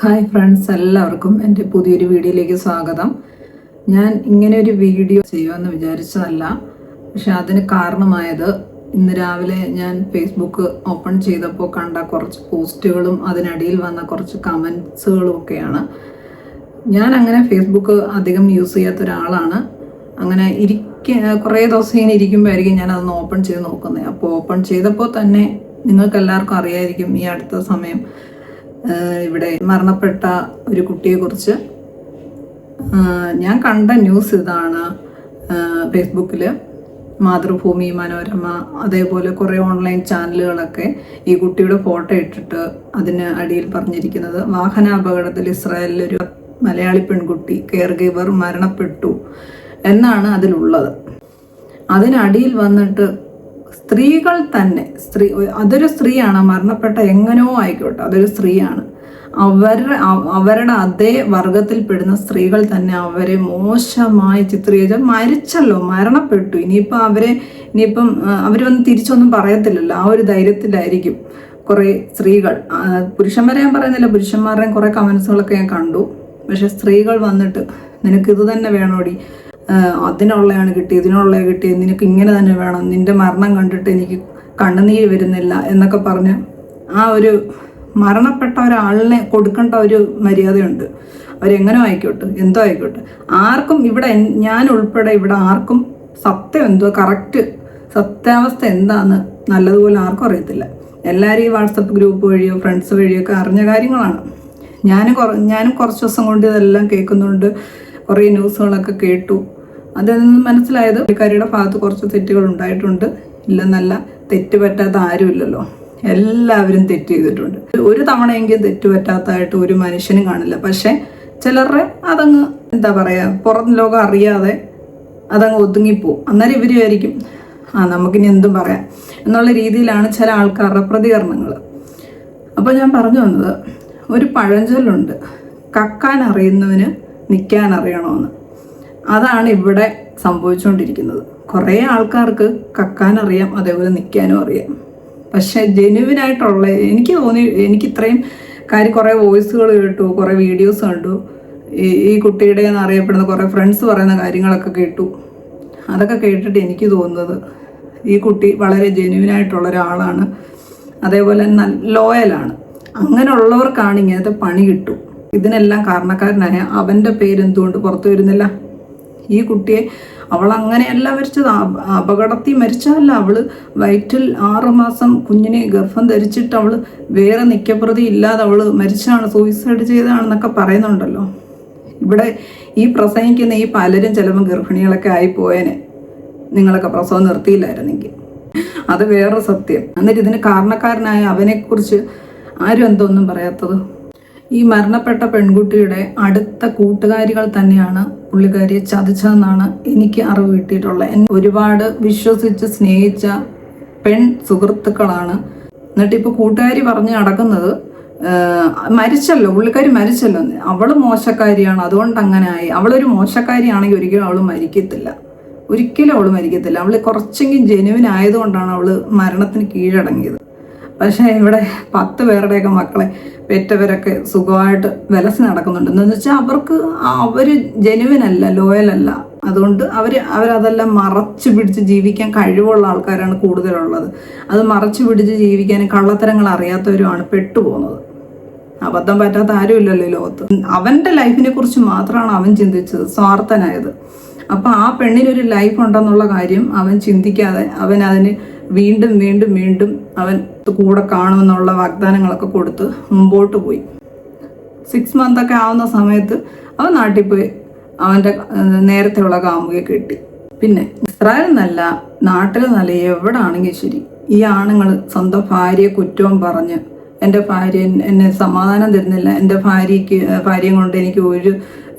Hi friends എല്ലാവർക്കും എന്റെ പുതിയൊരു വീഡിയോയിലേക്ക് സ്വാഗതം. ഞാൻ ഇങ്ങനെ ഒരു വീഡിയോ ചെയ്യുമെന്ന് വിചാരിച്ചതല്ല പക്ഷെ അതിന് കാരണമായത് ഇന്ന് രാവിലെ ഞാൻ ഫേസ്ബുക്ക് ഓപ്പൺ ചെയ്തപ്പോൾ കണ്ട കുറച്ച് പോസ്റ്റുകളും അതിനടിയിൽ വന്ന കുറച്ച് കമൻസുകളും ഒക്കെയാണ്. ഞാൻ അങ്ങനെ ഫേസ്ബുക്ക് അധികം യൂസ് ചെയ്യാത്ത ഒരാളാണ്. അങ്ങനെ ഇരിക്ക കുറേ ദിവസം ഇങ്ങനെ ഇരിക്കുമ്പോഴായിരിക്കും ഞാൻ അതൊന്ന് ഓപ്പൺ ചെയ്ത് നോക്കുന്നത്. അപ്പോൾ ഓപ്പൺ ചെയ്തപ്പോൾ തന്നെ നിങ്ങൾക്ക് എല്ലാവർക്കും അറിയായിരിക്കും ഈ അടുത്ത സമയം ഇവിടെ മരണപ്പെട്ട ഒരു കുട്ടിയെക്കുറിച്ച് കുറിച്ച് ഞാൻ കണ്ട ന്യൂസ് ഇതാണ് ഫേസ്ബുക്കിൽ മാതൃഭൂമി മനോരമ അതേപോലെ കുറേ ഓൺലൈൻ ചാനലുകളൊക്കെ ഈ കുട്ടിയുടെ ഫോട്ടോ ഇട്ടിട്ട് അതിന് അടിയിൽ പറഞ്ഞിരിക്കുന്നത് വാഹനാപകടത്തിൽ ഇസ്രായേലിലൊരു മലയാളി പെൺകുട്ടി കെയർ ഗിവർ മരണപ്പെട്ടു എന്നാണ് അതിലുള്ളത്. അതിനടിയിൽ വന്നിട്ട് സ്ത്രീകൾ തന്നെ സ്ത്രീ അതൊരു സ്ത്രീയാണ് മരണപ്പെട്ട എങ്ങനെയോ ആയിക്കോട്ടെ അതൊരു സ്ത്രീയാണ്. അവരുടെ അവരുടെ അതേ വർഗത്തിൽപ്പെടുന്ന സ്ത്രീകൾ തന്നെ അവരെ മോശമായി ചിത്രീകരിച്ച മരിച്ചല്ലോ മരണപ്പെട്ടു. ഇനിയിപ്പോൾ അവരെ ഇനിയിപ്പം അവരൊന്നും തിരിച്ചൊന്നും പറയത്തില്ലല്ലോ ആ ഒരു ധൈര്യത്തിലായിരിക്കും കുറേ സ്ത്രീകൾ. പുരുഷന്മാരെ ഞാൻ പറയുന്നില്ല പുരുഷന്മാരുടെയും കുറേ കമൻസുകളൊക്കെ ഞാൻ കണ്ടു. പക്ഷെ സ്ത്രീകൾ വന്നിട്ട് നിനക്ക് ഇത് തന്നെ വേണോടി അതിനുള്ളതാണ് കിട്ടി ഇതിനുള്ള കിട്ടി നിനക്ക് ഇങ്ങനെ തന്നെ വേണം നിന്റെ മരണം കണ്ടിട്ട് എനിക്ക് കണ്ണുനീര് വരുന്നില്ല എന്നൊക്കെ പറഞ്ഞ് ആ ഒരു മരണപ്പെട്ട ഒരാളിനെ കൊടുക്കേണ്ട ഒരു മര്യാദയുണ്ട്. അവരെങ്ങനെ ആയിക്കോട്ടെ എന്തോ ആയിക്കോട്ടെ. ആർക്കും ഇവിടെ ഞാൻ ഉൾപ്പെടെ ഇവിടെ ആർക്കും സത്യം എന്തോ കറക്റ്റ് സത്യാവസ്ഥ എന്താന്ന് നല്ലതുപോലെ ആർക്കും അറിയത്തില്ല. എല്ലാവരും ഈ വാട്സപ്പ് ഗ്രൂപ്പ് വഴിയോ ഫ്രണ്ട്സ് വഴിയോ ഒക്കെ അറിഞ്ഞ കാര്യങ്ങളാണ്. ഞാൻ ഞാനും കുറച്ച് ദിവസം കൊണ്ട് ഇതെല്ലാം കേൾക്കുന്നുണ്ട്. കുറേ ന്യൂസുകളൊക്കെ കേട്ടു. അതിൽ നിന്ന് മനസ്സിലായത് പുള്ളിക്കാരിയുടെ ഭാഗത്ത് കുറച്ച് തെറ്റുകൾ ഉണ്ടായിട്ടുണ്ട്. ഇല്ലെന്നല്ല തെറ്റ് പറ്റാത്ത ആരുമില്ലല്ലോ എല്ലാവരും തെറ്റ് ചെയ്തിട്ടുണ്ട്. ഒരു തവണയെങ്കിലും തെറ്റ് പറ്റാത്തതായിട്ട് ഒരു മനുഷ്യനും കാണില്ല. പക്ഷേ ചിലരുടെ അതങ്ങ് എന്താ പറയുക പുറം ലോകം അറിയാതെ അതങ്ങ് ഒതുങ്ങിപ്പോവും. അന്നേരം ഇവർ വിചാരിക്കും ആ നമുക്കിനി എന്തും പറയാം. എന്നുള്ള രീതിയിലാണ് ചില ആൾക്കാരുടെ പ്രതികരണങ്ങൾ അപ്പോൾ ഞാൻ പറഞ്ഞു വന്നത് ഒരു പഴഞ്ചൊല്ലുണ്ട് കക്കാൻ അറിയുന്നവന് നിൽക്കാൻ അറിയണമെന്ന് അതാണ് ഇവിടെ സംഭവിച്ചുകൊണ്ടിരിക്കുന്നത്. കുറേ ആൾക്കാർക്ക് കക്കാൻ അറിയാം അതേപോലെ നിൽക്കാനും അറിയാം. പക്ഷെ ജെനുവിനായിട്ടുള്ള എനിക്ക് തോന്നി എനിക്ക് ഇത്രയും കാര്യം കുറേ വോയിസുകൾ കേട്ടു കുറേ വീഡിയോസ് കണ്ടു. ഈ കുട്ടിയുടെ എന്നറിയപ്പെടുന്ന കുറേ ഫ്രണ്ട്സ് പറയുന്ന കാര്യങ്ങളൊക്കെ കേട്ടു. അതൊക്കെ കേട്ടിട്ട് എനിക്ക് തോന്നുന്നത് ഈ കുട്ടി വളരെ ജെന്യുവിനായിട്ടുള്ള ഒരാളാണ്. അതേപോലെ നല്ല ലോയലാണ്. അങ്ങനെയുള്ളവർക്കാണ് ഇങ്ങനത്തെ പണി കിട്ടും. ഇതിനെല്ലാം കാരണക്കാരനായ അവന്റെ പേരെന്തുകൊണ്ട് പുറത്തു വരുന്നില്ല? ഈ കുട്ടിയെ അവൾ അങ്ങനെയല്ല മരിച്ചത്. അപ- അപകടത്തിൽ മരിച്ചതല്ല അവൾ. വയറ്റിൽ ആറുമാസം കുഞ്ഞിനെ ഗർഭം ധരിച്ചിട്ട് അവൾ വേറെ നിക്കപ്രതി ഇല്ലാതെ അവൾ മരിച്ചാണ് സൂയിസൈഡ് ചെയ്തതാണെന്നൊക്കെ പറയുന്നുണ്ടല്ലോ. ഇവിടെ ഈ പ്രസംഗിക്കുന്ന ഈ പലരും ചിലപ്പോൾ ഗർഭിണികളൊക്കെ ആയി പോയേനെ നിങ്ങളൊക്കെ പ്രസവം നിർത്തിയില്ലായിരുന്നെങ്കിൽ. അത് വേറെ സത്യം. എന്നിട്ട് ഇതിന് കാരണക്കാരനായ അവനെക്കുറിച്ച് ആരും എന്തൊന്നും പറയാത്തത്. ഈ മരണപ്പെട്ട പെൺകുട്ടിയുടെ അടുത്ത കൂട്ടുകാരികൾ തന്നെയാണ് പുള്ളിക്കാരിയെ ചതിച്ചതെന്നാണ് എനിക്ക് അറിവ് കിട്ടിയിട്ടുള്ളത്. ഒരുപാട് വിശ്വസിച്ച് സ്നേഹിച്ച പെൺ സുഹൃത്തുക്കളാണ്. എന്നിട്ട് ഇപ്പോൾ കൂട്ടുകാരി പറഞ്ഞ് നടക്കുന്നത് മരിച്ചല്ലോ പുള്ളിക്കാരി മരിച്ചല്ലോ. അവൾ മോശക്കാരിയാണ് അതുകൊണ്ട് അങ്ങനെ ആയി. അവളൊരു മോശക്കാരിയാണെങ്കിൽ ഒരിക്കലും അവൾ മരിക്കത്തില്ല. ഒരിക്കലും അവൾ മരിക്കത്തില്ല. അവൾ കുറച്ചെങ്കിലും ജെനുവിൻ ആയതുകൊണ്ടാണ് അവൾ മരണത്തിന് കീഴടങ്ങിയത്. പക്ഷേ ഇവിടെ പത്ത് പേരുടെയൊക്കെ മക്കളെ പെറ്റവരൊക്കെ സുഖമായിട്ട് വിലസി നടക്കുന്നുണ്ട്. എന്ന് വെച്ചാൽ അവർക്ക് അവർ ജെനുവിനല്ല ലോയലല്ല അതുകൊണ്ട് അവർ അവരതെല്ലാം മറച്ചു പിടിച്ച് ജീവിക്കാൻ കഴിവുള്ള ആൾക്കാരാണ് കൂടുതലുള്ളത്. അത് മറച്ചു പിടിച്ച് ജീവിക്കാനും കള്ളത്തരങ്ങൾ അറിയാത്തവരുമാണ് പെട്ടുപോകുന്നത്. അബദ്ധം പറ്റാത്ത ആരുമില്ലല്ലോ ലോകത്ത്. അവന്റെ ലൈഫിനെ കുറിച്ച് മാത്രമാണ് അവൻ ചിന്തിച്ചത് സ്വാർത്ഥനായത്. അപ്പൊ ആ പെണ്ണിനൊരു ലൈഫ് ഉണ്ടെന്നുള്ള കാര്യം അവൻ ചിന്തിക്കാതെ അവൻ അതിന് വീണ്ടും വീണ്ടും വീണ്ടും അവൻ കൂടെ കാണുമെന്നുള്ള വാഗ്ദാനങ്ങളൊക്കെ കൊടുത്ത് മുമ്പോട്ട് പോയി. സിക്സ് മന്ത് ഒക്കെ ആവുന്ന സമയത്ത് അവൻ നാട്ടിൽ പോയി. അവന്റെ നേരത്തെയുള്ള കാമുകയെ കെട്ടി. പിന്നെ ഇസ്രായേൽ നല്ല നാട്ടിൽ നല്ല എവിടെ ആണെങ്കിലും ശരി. ഈ ആണുങ്ങൾ സ്വന്തം ഭാര്യയെ കുറ്റവും പറഞ്ഞ് എന്റെ ഭാര്യ എന്നെ സമാധാനം തരുന്നില്ല. എന്റെ ഭാര്യയ്ക്ക് ഭാര്യയും കൊണ്ട് എനിക്ക് ഒരു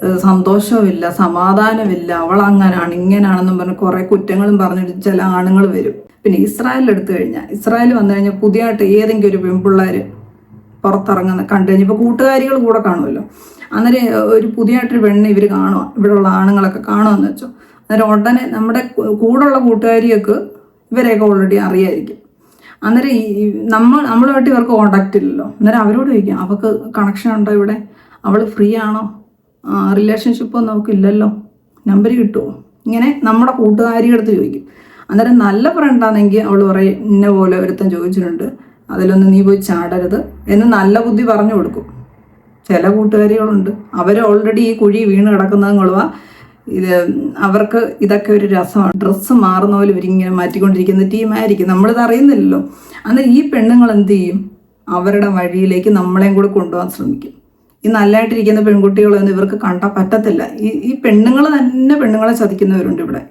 സന്തോഷവും സന്തോഷവുമില്ല സമാധാനമില്ല അവൾ അങ്ങനാണ് ഇങ്ങനാണെന്നും പറഞ്ഞ് കുറേ കുറ്റങ്ങളും പറഞ്ഞിട്ട് ചില ആണുങ്ങൾ വരും. പിന്നെ ഇസ്രായേൽ എടുത്തു കഴിഞ്ഞാൽ ഇസ്രായേൽ വന്നു കഴിഞ്ഞാൽ പുതിയതായിട്ട് ഏതെങ്കിലും ഒരു പെൺപിള്ളേർ പുറത്തിറങ്ങുന്ന കണ്ടു കഴിഞ്ഞപ്പോൾ കൂട്ടുകാരികൾ കൂടെ കാണുമല്ലോ. അന്നേരം ഒരു പുതിയതായിട്ടൊരു പെണ്ണ് ഇവർ കാണുക ഇവിടെയുള്ള ആണുങ്ങളൊക്കെ കാണുമെന്ന് വെച്ചോ. അന്നേരം ഉടനെ നമ്മുടെ കൂടെയുള്ള കൂട്ടുകാരിയൊക്കെ ഇവരെയൊക്കെ ഓൾറെഡി അറിയായിരിക്കും. അന്നേരം ഈ നമ്മൾ നമ്മളുമായിട്ട് ഇവർക്ക് കോണ്ടാക്റ്റ് ഇല്ലല്ലോ. അന്നേരം അവരോട് ചോദിക്കാം അവൾക്ക് കണക്ഷൻ ഉണ്ടോ ഇവിടെ? അവൾ ഫ്രീ ആണോ? റിലേഷൻഷിപ്പ് ഒന്നും അവൾക്ക് ഇല്ലല്ലോ. നമ്പർ കിട്ടുമോ ഇങ്ങനെ നമ്മുടെ കൂട്ടുകാരിയുടെ അടുത്ത് ചോദിക്കും. അന്നേരം നല്ല ഫ്രണ്ടാണെങ്കിൽ അവൾ പറയും ഇന്ന പോലെ ഒരുത്തൻ ചോദിച്ചിട്ടുണ്ട്. അതിലൊന്നും നീ പോയി ചാടരുത് എന്ന് നല്ല ബുദ്ധി പറഞ്ഞു കൊടുക്കും. ചില കൂട്ടുകാരികളുണ്ട്. അവർ ഓൾറെഡി ഈ കുഴി വീണ് കിടക്കുന്നതും കൊള്ളുക. ഇത് അവർക്ക് ഇതൊക്കെ ഒരു രസമാണ്. ഡ്രസ്സ് മാറുന്ന പോലെ ഇവരിങ്ങനെ മാറ്റിക്കൊണ്ടിരിക്കുന്ന ടീമായിരിക്കും നമ്മളിത് അറിയുന്നില്ലല്ലോ. അന്ന് ഈ പെണ്ണുങ്ങൾ എന്ത് ചെയ്യും? അവരുടെ വഴിയിലേക്ക് നമ്മളെയും കൂടെ കൊണ്ടുപോകാൻ ശ്രമിക്കും. ഈ നല്ലതായിട്ടിരിക്കുന്ന പെൺകുട്ടികളൊന്നും ഇവർക്ക് കണ്ടാൽ പറ്റത്തില്ല. ഈ ഈ പെണ്ണുങ്ങൾ തന്നെ പെണ്ണുങ്ങളെ ചതിക്കുന്നവരുണ്ട് ഇവിടെ.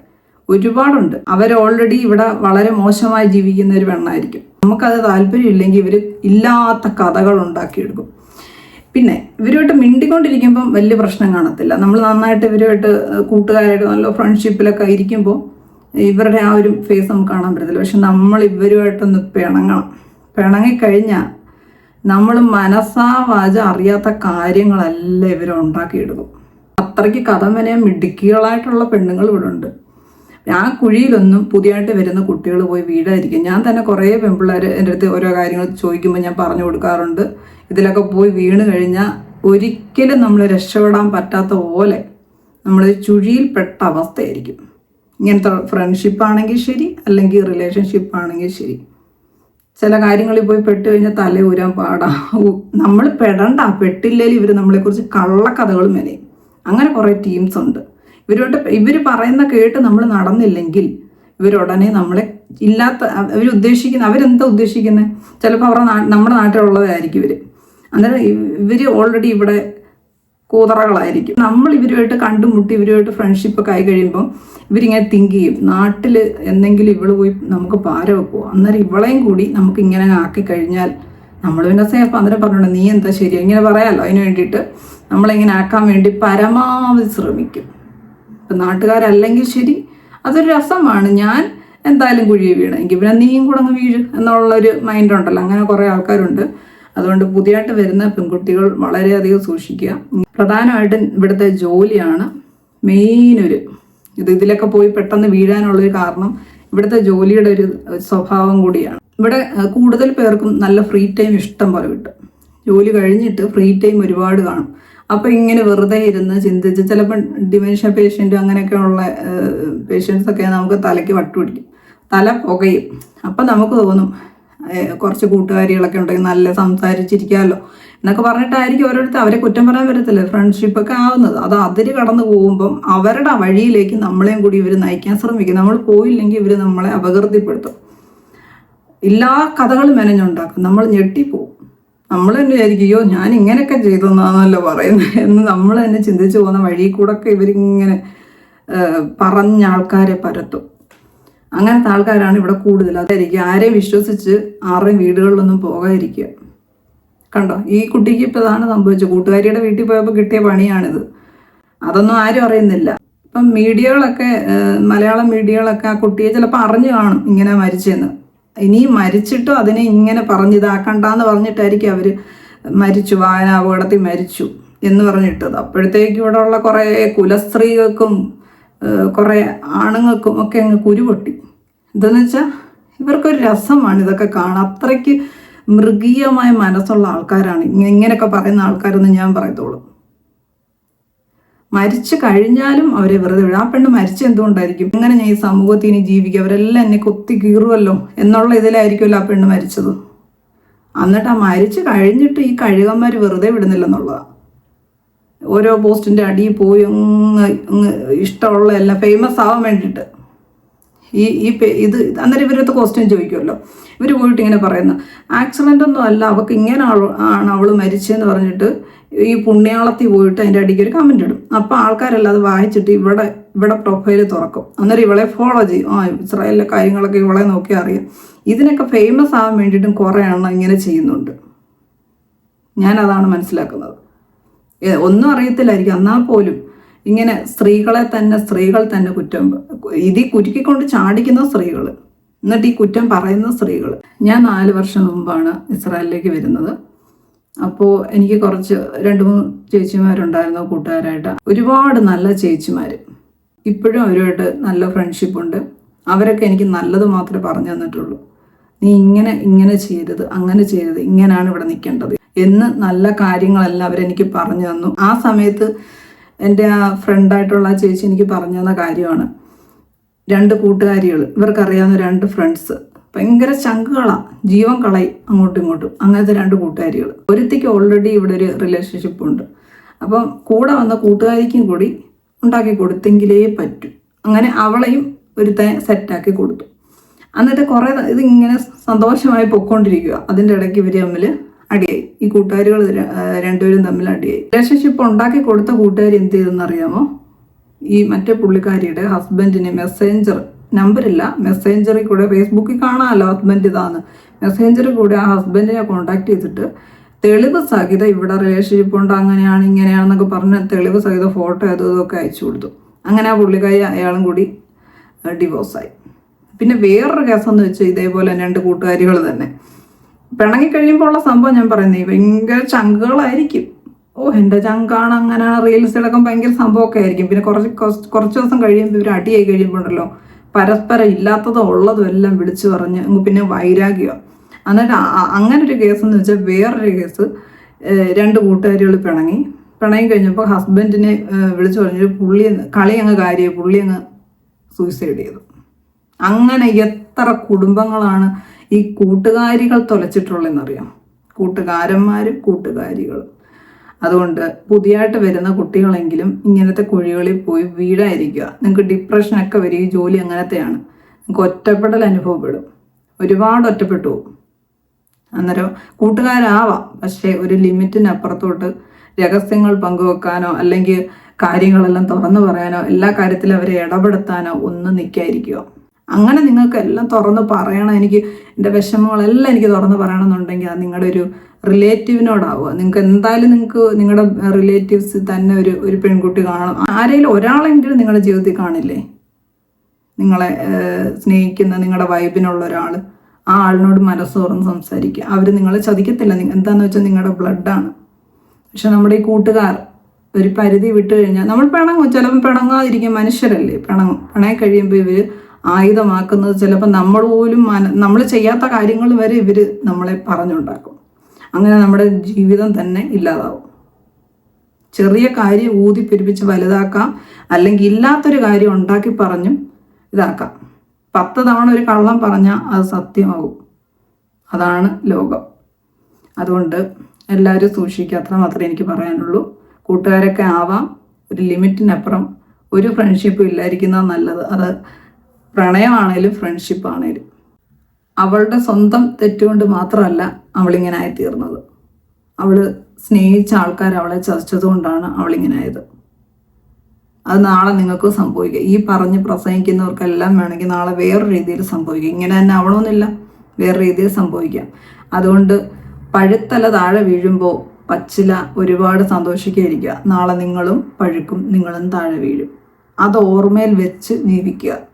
ഒരുപാടുണ്ട്. അവർ ഓൾറെഡി ഇവിടെ വളരെ മോശമായി ജീവിക്കുന്ന ഒരു പെണ്ണായിരിക്കും. നമുക്കത് താല്പര്യമില്ലെങ്കിൽ ഇവർ ഇല്ലാത്ത കഥകൾ ഉണ്ടാക്കിയെടുക്കും. പിന്നെ ഇവരുമായിട്ട് മിണ്ടിക്കൊണ്ടിരിക്കുമ്പം വലിയ പ്രശ്നം കാണത്തില്ല. നമ്മൾ നന്നായിട്ട് ഇവരുമായിട്ട് കൂട്ടുകാരായിട്ട് നല്ല ഫ്രണ്ട്ഷിപ്പിലൊക്കെ ഇരിക്കുമ്പോൾ ഇവരുടെ ആ ഒരു ഫേസ് നമുക്ക് കാണാൻ പറ്റത്തില്ല. പക്ഷെ നമ്മൾ ഇവരുമായിട്ടൊന്ന് പിണങ്ങണം. പിണങ്ങിക്കഴിഞ്ഞാൽ നമ്മൾ മനസ്സാ വാച അറിയാത്ത കാര്യങ്ങളെല്ലാം ഇവർ ഉണ്ടാക്കിയെടുക്കും. അത്രയ്ക്ക് വരെ മിടുക്കികളായിട്ടുള്ള പെണ്ണുങ്ങൾ ഇവിടെ ഉണ്ട് ആ കുഴിയിലൊന്നും പുതിയതായിട്ട് വരുന്ന കുട്ടികൾ പോയി വീഴായിരിക്കും ഞാൻ തന്നെ കുറേ പെൺപിള്ളേർ എന്റെ അടുത്ത് ഓരോ കാര്യങ്ങൾ ചോദിക്കുമ്പോൾ ഞാൻ പറഞ്ഞു കൊടുക്കാറുണ്ട്. ഇതിലൊക്കെ പോയി വീണ് കഴിഞ്ഞാൽ ഒരിക്കലും നമ്മൾ രക്ഷപ്പെടാൻ പറ്റാത്ത പോലെ നമ്മൾ ചുഴിയിൽപ്പെട്ട അവസ്ഥയായിരിക്കും. ഇങ്ങനത്തെ ഫ്രണ്ട്ഷിപ്പ് ആണെങ്കിൽ ശരി അല്ലെങ്കിൽ റിലേഷൻഷിപ്പ് ആണെങ്കിൽ ശരി. ചില കാര്യങ്ങളിൽ പോയി പെട്ട് കഴിഞ്ഞാൽ തല ഊരാൻ പാടാവും. നമ്മൾ പെടണ്ട പെട്ടില്ലേലും ഇവർ നമ്മളെക്കുറിച്ച് കള്ളക്കഥകൾ മെനയും. അങ്ങനെ കുറേ ടീംസ് ഉണ്ട്. ഇവരോട്ട് ഇവർ പറയുന്ന കേട്ട് നമ്മൾ നടന്നില്ലെങ്കിൽ ഇവരുടനെ നമ്മളെ ഇല്ലാത്ത അവർ ഉദ്ദേശിക്കുന്ന അവരെന്താ ഉദ്ദേശിക്കുന്നത് ചിലപ്പോൾ അവരുടെ നമ്മുടെ നാട്ടിലുള്ളവരായിരിക്കും ഇവർ അന്നേരം ഇവർ ഓൾറെഡി ഇവിടെ കൂതറകളായിരിക്കും. നമ്മൾ ഇവരുമായിട്ട് കണ്ടുമുട്ടി ഇവരുമായിട്ട് ഫ്രണ്ട്ഷിപ്പ് ഒക്കെ ആയി കഴിയുമ്പോൾ ഇവരിങ്ങനെ തിങ്ക് ചെയ്യും. നാട്ടിൽ എന്തെങ്കിലും ഇവൾ പോയി നമുക്ക് പാര വെക്കുമോ അന്നേരം ഇവളെയും കൂടി നമുക്ക് ഇങ്ങനെ ആക്കി കഴിഞ്ഞാൽ നമ്മൾ പിന്നെ സേഫ് അന്നേരം പറഞ്ഞോണ്ട് നീ എന്താ ശരി ഇങ്ങനെ പറയാമല്ലോ അതിന് വേണ്ടിയിട്ട് നമ്മളിങ്ങനെ ആക്കാൻ വേണ്ടി പരമാവധി ശ്രമിക്കും. ഇപ്പം നാട്ടുകാരല്ലെങ്കിൽ ശരി അതൊരു രസമാണ്. ഞാൻ എന്തായാലും കുഴി വീണ്. എങ്കിൽ പിന്നെ നീയും കൂടെ അങ്ങ് വീഴ് എന്നുള്ളൊരു മൈൻഡ് ഉണ്ടല്ലോ. അങ്ങനെ കുറേ ആൾക്കാരുണ്ട്. അതുകൊണ്ട് പുതിയതായിട്ട് വരുന്ന പെൺകുട്ടികൾ വളരെയധികം സൂക്ഷിക്കുക. പ്രധാനമായിട്ടും ഇവിടുത്തെ ജോലിയാണ് മെയിൻ ഒരു ഇത്. ഇതിലൊക്കെ പോയി പെട്ടെന്ന് വീഴാനുള്ളൊരു കാരണം ഇവിടുത്തെ ജോലിയുടെ ഒരു സ്വഭാവം കൂടിയാണ്. ഇവിടെ കൂടുതൽ പേർക്കും നല്ല ഫ്രീ ടൈം ഇഷ്ടം പോലെ കിട്ടും. ജോലി കഴിഞ്ഞിട്ട് ഫ്രീ ടൈം ഒരുപാട് കാണും. അപ്പോൾ ഇങ്ങനെ വെറുതെ ഇരുന്ന് ചിന്തിച്ച് ചിലപ്പോൾ ഡിമെൻഷ്യ പേഷ്യന്റും അങ്ങനെയൊക്കെ ഉള്ള പേഷ്യൻസ് ഒക്കെ നമുക്ക് തലയ്ക്ക് വട്ടുപിടിക്കും. തല പുകയും. അപ്പം നമുക്ക് തോന്നും കുറച്ച് കൂട്ടുകാരികളൊക്കെ ഉണ്ടെങ്കിൽ നല്ല സംസാരിച്ചിരിക്കാമല്ലോ എന്നൊക്കെ പറഞ്ഞിട്ടായിരിക്കും ഓരോരുത്തർ അവരെ കുറ്റം പറയാൻ വരത്തില്ല ഫ്രണ്ട്ഷിപ്പ് ഒക്കെ ആവുന്നത്. അത് അതിര് കടന്നു പോകുമ്പം അവരുടെ വഴിയിലേക്ക് നമ്മളെയും കൂടി ഇവർ നയിക്കാൻ ശ്രമിക്കും. നമ്മൾ പോയില്ലെങ്കിൽ ഇവർ നമ്മളെ അപകീർത്തിപ്പെടുത്തും. എല്ലാ കഥകളും മെനഞ്ഞുണ്ടാക്കും. നമ്മൾ ഞെട്ടിപ്പോവും. നമ്മൾ തന്നെ വിചാരിക്കും അയ്യോ ഞാൻ ഇങ്ങനെയൊക്കെ ചെയ്തെന്നാണല്ലോ പറയുന്നത് എന്ന് നമ്മൾ തന്നെ ചിന്തിച്ചു പോകുന്ന വഴി കൂടെ ഒക്കെ ഇവരിങ്ങനെ പറഞ്ഞ ആൾക്കാരെ പരത്തും. അങ്ങനത്തെ ആൾക്കാരാണ് ഇവിടെ കൂടുതൽ. അതായിരിക്കും ആരെയും വിശ്വസിച്ച് ആരുടെയും വീടുകളിലൊന്നും പോകാതിരിക്കുക. കണ്ടോ? ഈ കുട്ടിക്ക് ഇപ്പം ഇതാണ് സംഭവിച്ചത്. കൂട്ടുകാരിയുടെ വീട്ടിൽ പോയപ്പോൾ കിട്ടിയ പണിയാണിത്. അതൊന്നും ആരും അറിയുന്നില്ല. ഇപ്പം മീഡിയകളൊക്കെ മലയാളം മീഡിയകളൊക്കെ ആ കുട്ടിയെ ചിലപ്പോൾ അറിഞ്ഞു കാണും ഇങ്ങനെ മരിച്ചെന്ന്. ഇനിയും മരിച്ചിട്ടും അതിനെ ഇങ്ങനെ പറഞ്ഞ് ഇതാക്കണ്ടെന്ന് പറഞ്ഞിട്ടായിരിക്കും അവർ മരിച്ചു വായന അപകടത്തിൽ മരിച്ചു എന്ന് പറഞ്ഞിട്ടത്. അപ്പോഴത്തേക്കും ഇവിടെ ഉള്ള കുറേ കുലസ്ത്രീകൾക്കും കുറേ ആണുങ്ങൾക്കും ഒക്കെ അങ്ങ് കുരുപൊട്ടി. ഇതെന്ന് വെച്ചാൽ ഇവർക്കൊരു രസമാണ് ഇതൊക്കെ കാണാൻ. അത്രയ്ക്ക് മൃഗീയമായ മനസ്സുള്ള ആൾക്കാരാണ്. ഇങ്ങനെയൊക്കെ പറയുന്ന ആൾക്കാരെന്ന് ഞാൻ പറയത്തുള്ളൂ. മരിച്ചു കഴിഞ്ഞാലും അവരെ വെറുതെ വിടും. ആ പെണ്ണ് മരിച്ചു എന്തുകൊണ്ടായിരിക്കും? എങ്ങനെ ഞാൻ ഈ സമൂഹത്തിൽ ഇനി ജീവിക്കുക അവരെല്ലാം എന്നെ കൊത്തി കീറുമല്ലോ എന്നുള്ള ഇതിലായിരിക്കുമല്ലോ ആ പെണ്ണ് മരിച്ചത്. എന്നിട്ട് ആ മരിച്ചു കഴിഞ്ഞിട്ട് ഈ കഴുകന്മാർ വെറുതെ വിടുന്നില്ലെന്നുള്ളതാണ് ഓരോ പോസ്റ്റിന്റെ അടിയിൽ പോയി അങ്ങ് അങ്ങ് ഇഷ്ടമുള്ള എല്ലാം ഫേമസ് ആവാൻ വേണ്ടിയിട്ട്. ഈ ഈ ഇത് അന്നേരം ഇവരടുത്ത് ക്വസ്റ്റ്യൻ ചോദിക്കുമല്ലോ. ഇവർ പോയിട്ട് ഇങ്ങനെ പറയുന്നു. ആക്സിഡന്റ് ഒന്നും അല്ല. അവൾക്ക് ഇങ്ങനെ ആണ് അവൾ മരിച്ചതെന്ന് പറഞ്ഞിട്ട് ഈ പുണ്യാളത്തിൽ പോയിട്ട് അതിന്റെ അടിക്ക് ഒരു കമന്റ് ഇടും. അപ്പോൾ ആൾക്കാരെല്ലാം അത് വായിച്ചിട്ട് ഇവിടെ ഇവിടെ പ്രൊഫൈൽ തുറക്കും. അന്നേരം ഇവളെ ഫോളോ ചെയ്യും. ആ ഇസ്രായേലിലെ കാര്യങ്ങളൊക്കെ ഇവളെ നോക്കി അറിയാം. ഇതിനൊക്കെ ഫേമസ് ആവാൻ വേണ്ടിയിട്ടും കുറേ എണ്ണം ഇങ്ങനെ ചെയ്യുന്നുണ്ട്. ഞാനതാണ് മനസ്സിലാക്കുന്നത്. ഒന്നും അറിയത്തില്ലായിരിക്കും. എന്നാൽ പോലും ഇങ്ങനെ സ്ത്രീകളെ തന്നെ സ്ത്രീകൾ തന്നെ കുറ്റം ഇതി കുരുക്കിക്കൊണ്ട് ചാടിക്കുന്ന സ്ത്രീകൾ എന്നിട്ട് ഈ കുറ്റം പറയുന്ന സ്ത്രീകൾ ഞാൻ നാല് വർഷം മുമ്പാണ് ഇസ്രായേലിലേക്ക് വരുന്നത്. അപ്പോൾ എനിക്ക് കുറച്ച് രണ്ട് മൂന്ന് ചേച്ചിമാരുണ്ടായിരുന്നു കൂട്ടുകാരായിട്ട്. ഒരുപാട് നല്ല ചേച്ചിമാർ ഇപ്പോഴും അവരുമായിട്ട് നല്ല ഫ്രണ്ട്ഷിപ്പ് ഉണ്ട് അവരൊക്കെ എനിക്ക് നല്ലത് മാത്രമേ പറഞ്ഞു തന്നിട്ടുള്ളൂ. നീ ഇങ്ങനെ ഇങ്ങനെ ചെയ്യരുത് അങ്ങനെ ചെയ്യരുത് ഇങ്ങനെയാണ് ഇവിടെ നിൽക്കേണ്ടത് എന്ന് നല്ല കാര്യങ്ങളെല്ലാം അവരെനിക്ക് പറഞ്ഞു തന്നു. ആ സമയത്ത് എന്റെ ആ ഫ്രണ്ടായിട്ടുള്ള ആ ചേച്ചി എനിക്ക് പറഞ്ഞു തന്ന കാര്യമാണ്. രണ്ട് കൂട്ടുകാരികൾ ഇവർക്കറിയാവുന്ന രണ്ട് ഫ്രണ്ട്സ്. ഭയങ്കര ചങ്കുകളാ ജീവൻ കളയും അങ്ങോട്ടും ഇങ്ങോട്ടും. അങ്ങനത്തെ രണ്ട് കൂട്ടുകാരികൾ. ഒരുത്തിക്ക് ഓൾറെഡി ഇവിടെ ഒരു റിലേഷൻഷിപ്പ് ഉണ്ട്. അപ്പം കൂടെ വന്ന കൂട്ടുകാരിക്കും കൂടി ഉണ്ടാക്കി കൊടുത്തെങ്കിലേ പറ്റൂ. അങ്ങനെ അവളെയും ഒരുത്തെ സെറ്റാക്കി കൊടുത്തു. എന്നിട്ട് കുറേ ഇതിങ്ങനെ സന്തോഷമായി പൊക്കോണ്ടിരിക്കുക അതിന്റെ ഇടയ്ക്ക് ഇവർ തമ്മിൽ അടിയായി. ഈ കൂട്ടുകാരികൾ രണ്ടുപേരും തമ്മിൽ അടിയായി. റിലേഷൻഷിപ്പ് ഉണ്ടാക്കി കൊടുത്ത കൂട്ടുകാർ എന്ത് ചെയ്തെന്ന് അറിയാമോ? ഈ മറ്റേ പുള്ളിക്കാരിയുടെ ഹസ്ബൻഡിന് മെസ്സേഞ്ചർ നമ്പറില്ല മെസ്സേഞ്ചറിൽ കൂടെ ഫേസ്ബുക്കിൽ കാണാമല്ലോ ഹസ്ബൻഡ് ഇതാന്ന് മെസ്സേഞ്ചറിൽ കൂടെ ആ ഹസ്ബൻഡിനെ കോണ്ടാക്ട് ചെയ്തിട്ട് തെളിവ് സഹിതം ഇവിടെ റിലേഷൻഷിപ്പ് ഉണ്ട് അങ്ങനെയാണ് ഇങ്ങനെയാണെന്നൊക്കെ പറഞ്ഞ് തെളിവ് സഹിതം ഫോട്ടോ അതും ഇതൊക്കെ അയച്ചു കൊടുത്തു. അങ്ങനെ ആ പുള്ളിക്കായി അയാളും കൂടി ഡിവോഴ്സായി പിന്നെ വേറൊരു കേസെന്ന് വെച്ചാൽ ഇതേപോലെ രണ്ട് കൂട്ടുകാരികൾ തന്നെ. പിണങ്ങി കഴിയുമ്പോൾ ഉള്ള സംഭവം ഞാൻ പറയുന്നത് ഭയങ്കര ചങ്കുകളായിരിക്കും. ഓ എന്റെ ചങ്കാണ് അങ്ങനെ റീൽസിലൊക്കെ ഭയങ്കര സംഭവമൊക്കെ ആയിരിക്കും. പിന്നെ കുറച്ച് കുറച്ച് ദിവസം കഴിയുമ്പോൾ ഇവർ അടിയായി കഴിയുമ്പോൾ ഉണ്ടല്ലോ പരസ്പരം ഇല്ലാത്തതോ ഉള്ളതും എല്ലാം വിളിച്ചു പറഞ്ഞ് പിന്നെ വൈരാഗ്യം. എന്നിട്ട് കേസ് എന്ന് വെച്ചാൽ വേറൊരു കേസ് രണ്ട് കൂട്ടുകാരികൾ പിണങ്ങി. പിണങ്ങി കഴിഞ്ഞപ്പോൾ ഹസ്ബൻഡിനെ വിളിച്ചു പറഞ്ഞൊരു പുള്ളി കളി അങ്ങ് കാര്യം പുള്ളി അങ്ങ് സൂയിസൈഡ് ചെയ്തു. അങ്ങനെ എത്ര കുടുംബങ്ങളാണ് ഈ കൂട്ടുകാരികൾ തൊലച്ചിട്ടുള്ളതെന്നറിയാം. കൂട്ടുകാരന്മാരും കൂട്ടുകാരികളും. അതുകൊണ്ട് പുതിയതായിട്ട് വരുന്ന കുട്ടികളെങ്കിലും ഇങ്ങനത്തെ കുഴികളിൽ പോയി വീടായിരിക്കുക നിങ്ങൾക്ക് ഡിപ്രഷനൊക്കെ വരും ഈ ജോലി അങ്ങനത്തെയാണ്. നിങ്ങൾക്ക് ഒറ്റപ്പെടൽ അനുഭവപ്പെടും. ഒരുപാട് ഒറ്റപ്പെട്ടു പോകും. അന്നേരം കൂട്ടുകാരാവാം. പക്ഷേ ഒരു ലിമിറ്റിനപ്പുറത്തോട്ട് രഹസ്യങ്ങൾ പങ്കുവെക്കാനോ അല്ലെങ്കിൽ കാര്യങ്ങളെല്ലാം തുറന്നു പറയാനോ എല്ലാ കാര്യത്തിലും അവരെ ഇടപെടുത്താനോ ഒന്ന് നിൽക്കായിരിക്കുക അങ്ങനെ നിങ്ങൾക്ക് എല്ലാം തുറന്ന് പറയണം. എനിക്ക് എന്റെ വിഷമങ്ങളെല്ലാം എനിക്ക് തുറന്ന് പറയണമെന്നുണ്ടെങ്കിൽ അത് നിങ്ങളുടെ ഒരു റിലേറ്റീവിനോടാവുക നിങ്ങൾക്ക് എന്തായാലും നിങ്ങൾക്ക് നിങ്ങളുടെ റിലേറ്റീവ്സ് തന്നെ ഒരു ഒരു പെൺകുട്ടി കാണണം. ആരെങ്കിലും ഒരാളെങ്കിലും നിങ്ങളുടെ ജീവിതത്തിൽ കാണില്ലേ? നിങ്ങളെ സ്നേഹിക്കുന്ന നിങ്ങളുടെ വൈബിനുള്ള ഒരാൾ ആ ആളിനോട് മനസ്സ് തുറന്ന് സംസാരിക്കുക. അവർ നിങ്ങളെ ചതിക്കത്തില്ല. നി- എന്താന്ന് വെച്ചാൽ നിങ്ങളുടെ ബ്ലഡാണ് പക്ഷെ നമ്മുടെ ഈ കൂട്ടുകാർ ഒരു പരിധി വിട്ട് കഴിഞ്ഞാൽ നമ്മൾ പിണങ്ങും. ചിലപ്പോൾ പിണങ്ങാതിരിക്കും. മനുഷ്യരല്ലേ? പിണങ്ങും. പിണയെ കഴിയുമ്പോൾ ഇവർ ആയുധമാക്കുന്നത് ചിലപ്പോൾ നമ്മൾ പോലും മന നമ്മൾ ചെയ്യാത്ത കാര്യങ്ങൾ വരെ ഇവർ നമ്മളെ പറഞ്ഞുണ്ടാക്കും. അങ്ങനെ നമ്മുടെ ജീവിതം തന്നെ ഇല്ലാതാവും. ചെറിയ കാര്യം ഊതിപ്പെരുപ്പിച്ച് വലുതാക്കാം അല്ലെങ്കിൽ ഇല്ലാത്തൊരു കാര്യം ഉണ്ടാക്കി പറഞ്ഞും ഇതാക്കാം. പത്ത് തവണ ഒരു കള്ളം പറഞ്ഞാൽ അത് സത്യമാകും. അതാണ് ലോകം. അതുകൊണ്ട് എല്ലാവരും സൂക്ഷിക്കുക. അത്ര മാത്രമേ എനിക്ക് പറയാനുള്ളൂ. കൂട്ടുകാരൊക്കെ ആവാം. ഒരു ലിമിറ്റിനപ്പുറം ഒരു ഫ്രണ്ട്ഷിപ്പും ഇല്ലായിരിക്കുന്നത് നല്ലത്. അത് പ്രണയമാണേലും ഫ്രണ്ട്ഷിപ്പ് ആണേലും. അവളുടെ സ്വന്തം തെറ്റുകൊണ്ട് മാത്രമല്ല അവളിങ്ങനെ ആയിത്തീർന്നത്. അവൾ സ്നേഹിച്ച ആൾക്കാർ അവളെ ചതിച്ചതുകൊണ്ടാണ് അവളിങ്ങനെ ആയത്. അത് നാളെ നിങ്ങൾക്ക് സംഭവിക്കുക ഈ പറഞ്ഞ് പ്രസംഗിക്കുന്നവർക്കെല്ലാം വേണമെങ്കിൽ നാളെ വേറെ രീതിയിൽ സംഭവിക്കും. ഇങ്ങനെ തന്നെ ആവണമെന്നില്ല. വേറെ രീതിയിൽ സംഭവിക്കാം. അതുകൊണ്ട് പഴുത്തല താഴെ വീഴുമ്പോൾ പച്ചില ഒരുപാട് സന്തോഷിക്കാതിരിക്കുക. നാളെ നിങ്ങളും പഴുക്കും നിങ്ങളും താഴെ വീഴും. അത് ഓർമ്മയിൽ വെച്ച് ജീവിക്കുക.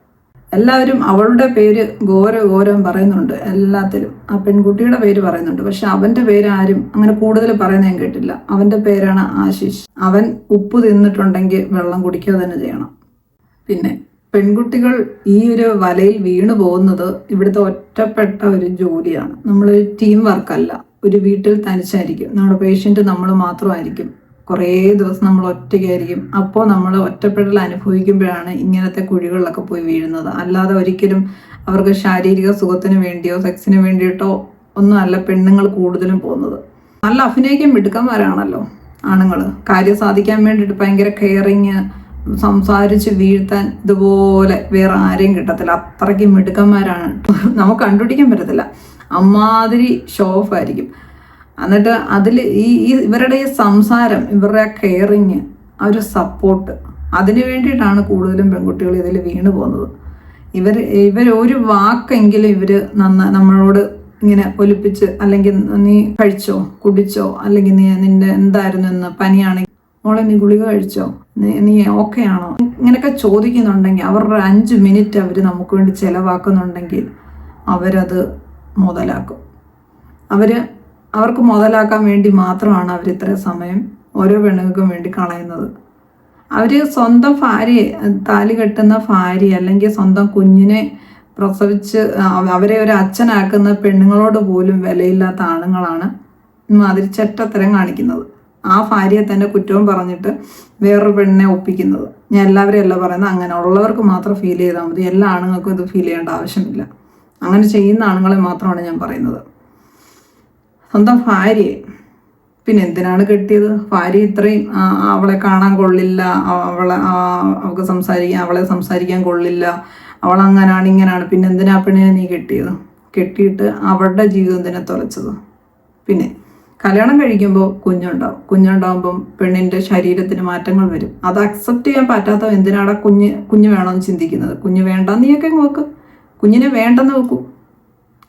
എല്ലാവരും അവളുടെ പേര് ഘോര ഘോരം പറയുന്നുണ്ട് എല്ലാത്തിലും. ആ പെൺകുട്ടിയുടെ പേര് പറയുന്നുണ്ട്. പക്ഷെ അവന്റെ പേര് ആരും അങ്ങനെ കൂടുതൽ പറയുന്ന ഞാൻ കേട്ടില്ല. അവന്റെ പേരാണ് ആശിഷ്. അവൻ ഉപ്പ് തിന്നിട്ടുണ്ടെങ്കിൽ വെള്ളം കുടിക്കുക തന്നെ ചെയ്യണം. പിന്നെ പെൺകുട്ടികൾ ഈ ഒരു വലയിൽ വീണു പോകുന്നത് ഇവിടുത്തെ ഒറ്റപ്പെട്ട ഒരു ജോലിയാണ്. നമ്മൾ ടീം വർക്കല്ല ഒരു വീട്ടിൽ തനിച്ചായിരിക്കും. നമ്മുടെ പേഷ്യന്റ് നമ്മൾ മാത്രമായിരിക്കും. കുറേ ദിവസം നമ്മൾ ഒറ്റയ്ക്കായിരിക്കും. അപ്പോൾ നമ്മൾ ഒറ്റപ്പെടൽ അനുഭവിക്കുമ്പോഴാണ് ഇങ്ങനത്തെ കുഴികളിലൊക്കെ പോയി വീഴുന്നത്. അല്ലാതെ ഒരിക്കലും അവർക്ക് ശാരീരിക സുഖത്തിന് വേണ്ടിയോ സെക്സിന് വേണ്ടിയിട്ടോ ഒന്നും അല്ല പെണ്ണുങ്ങൾ കൂടുതലും പോകുന്നത്. നല്ല അഭിനയിക്കാൻ മിടുക്കന്മാരാണല്ലോ ആണുങ്ങൾ കാര്യം സാധിക്കാൻ വേണ്ടിയിട്ട് ഭയങ്കര കെയറിങ് സംസാരിച്ച് വീഴ്ത്താൻ ഇതുപോലെ വേറെ ആരെയും കിട്ടത്തില്ല. അത്രയ്ക്ക് മിടുക്കന്മാരാണ്. നമുക്ക് കണ്ടുപിടിക്കാൻ പറ്റത്തില്ല. അമ്മാതിരി ഷോ ഓഫ് ആയിരിക്കും. എന്നിട്ട് അതിൽ ഈ ഈ ഇവരുടെ ഈ സംസാരം ഇവരുടെ ആ കെയറിങ് ആ ഒരു സപ്പോർട്ട് അതിന് വേണ്ടിയിട്ടാണ് കൂടുതലും പെൺകുട്ടികൾ ഇതിൽ വീണു പോകുന്നത്. ഇവർ ഇവർ ഒരു വാക്കെങ്കിലും ഇവർ നന്ന നമ്മളോട് ഇങ്ങനെ ഒലിപ്പിച്ച് അല്ലെങ്കിൽ നീ കഴിച്ചോ കുടിച്ചോ അല്ലെങ്കിൽ നീ നിന്റെ എന്തായിരുന്നു എന്ന് പനിയാണെങ്കിൽ മോളെ നീ ഗുളിക കഴിച്ചോ നീ നീ ഓക്കെ ആണോ? ഇങ്ങനെയൊക്കെ ചോദിക്കുന്നുണ്ടെങ്കിൽ അവരുടെ അഞ്ച് മിനിറ്റ് അവർ നമുക്ക് വേണ്ടി ചിലവാക്കുന്നുണ്ടെങ്കിൽ അവരത് മുതലാക്കും. അവർ അവർക്ക് മുതലാക്കാൻ വേണ്ടി മാത്രമാണ് അവർ ഇത്ര സമയം ഓരോ പെണ്ണുങ്ങൾക്കും വേണ്ടി കളയുന്നത്. അവർ സ്വന്തം ഭാര്യയെ താലി കെട്ടുന്ന ഭാര്യ അല്ലെങ്കിൽ സ്വന്തം കുഞ്ഞിനെ പ്രസവിച്ച് അവരെ ഒരു അച്ഛനാക്കുന്ന പെണ്ണുങ്ങളോട് പോലും വിലയില്ലാത്ത ആണുങ്ങളാണ് മാതിരി ചെറ്റത്തരം കാണിക്കുന്നത്. ആ ഭാര്യയെ തന്നെ കുറ്റവും പറഞ്ഞിട്ട് വേറൊരു പെണ്ണിനെ ഒപ്പിക്കുന്നത്. ഞാൻ എല്ലാവരെയും അല്ല പറയുന്നത് അങ്ങനെ ഉള്ളവർക്ക് മാത്രം ഫീൽ ചെയ്താൽ മതി. എല്ലാ ആണുങ്ങൾക്കും ഇത് ഫീൽ ചെയ്യേണ്ട ആവശ്യമില്ല. അങ്ങനെ ചെയ്യുന്ന ആണുങ്ങളെ മാത്രമാണ് ഞാൻ പറയുന്നത്. സ്വന്തം ഭാര്യയെ പിന്നെ എന്തിനാണ് കെട്ടിയത്? ഭാര്യ ഇത്രയും അവളെ കാണാൻ കൊള്ളില്ല. അവളെ അവൾക്ക് സംസാരിക്കാൻ അവളെ സംസാരിക്കാൻ കൊള്ളില്ല. അവൾ അങ്ങനാണ് ഇങ്ങനാണ്. പിന്നെ എന്തിനാ പെണ്ണിനെ നീ കെട്ടിയത്? കെട്ടിയിട്ട് അവളുടെ ജീവിതം തന്നെ തുലച്ചത്? പിന്നെ കല്യാണം കഴിക്കുമ്പോൾ കുഞ്ഞുണ്ടാവും. കുഞ്ഞുണ്ടാവുമ്പം പെണ്ണിന്റെ ശരീരത്തിന് മാറ്റങ്ങൾ വരും. അത് അക്സെപ്റ്റ് ചെയ്യാൻ പറ്റാത്ത എന്തിനാടാ കുഞ്ഞ് കുഞ്ഞ് വേണമെന്ന് ചിന്തിക്കുന്നത്? കുഞ്ഞ് വേണ്ടെന്ന് നീയൊക്കെ നോക്ക് കുഞ്ഞിനെ വേണ്ടെന്ന് വെക്കൂ.